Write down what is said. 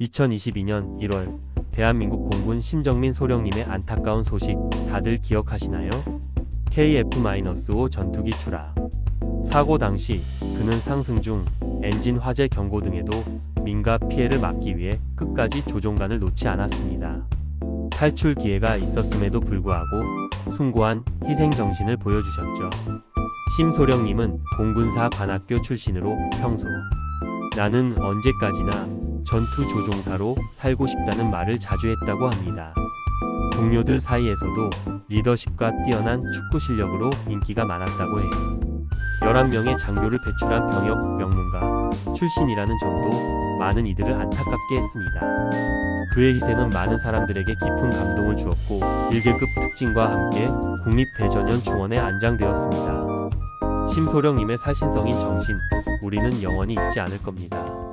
2022년 1월 대한민국 공군 심정민 소령님의 안타까운 소식 다들 기억하시나요? KF-5 전투기 출하. 사고 당시 그는 상승 중 엔진 화재 경고 등에도 민가 피해를 막기 위해 끝까지 조종간을 놓지 않았습니다. 탈출 기회가 있었음에도 불구하고 숭고한 희생 정신을 보여주셨죠. 심소령님은 공군사 관학교 출신으로 평소 나는 언제까지나 전투 조종사로 살고 싶다는 말을 자주 했다고 합니다. 동료들 사이에서도 리더십과 뛰어난 축구 실력으로 인기가 많았다고 해요. 11명의 장교를 배출한 병역 명문가 출신이라는 점도 많은 이들을 안타깝게 했습니다. 그의 희생은 많은 사람들에게 깊은 감동을 주었고 1계급 특징과 함께 국립대전연 중원에 안장되었습니다. 심소령님의 살신성인 정신, 우리는 영원히 잊지 않을 겁니다.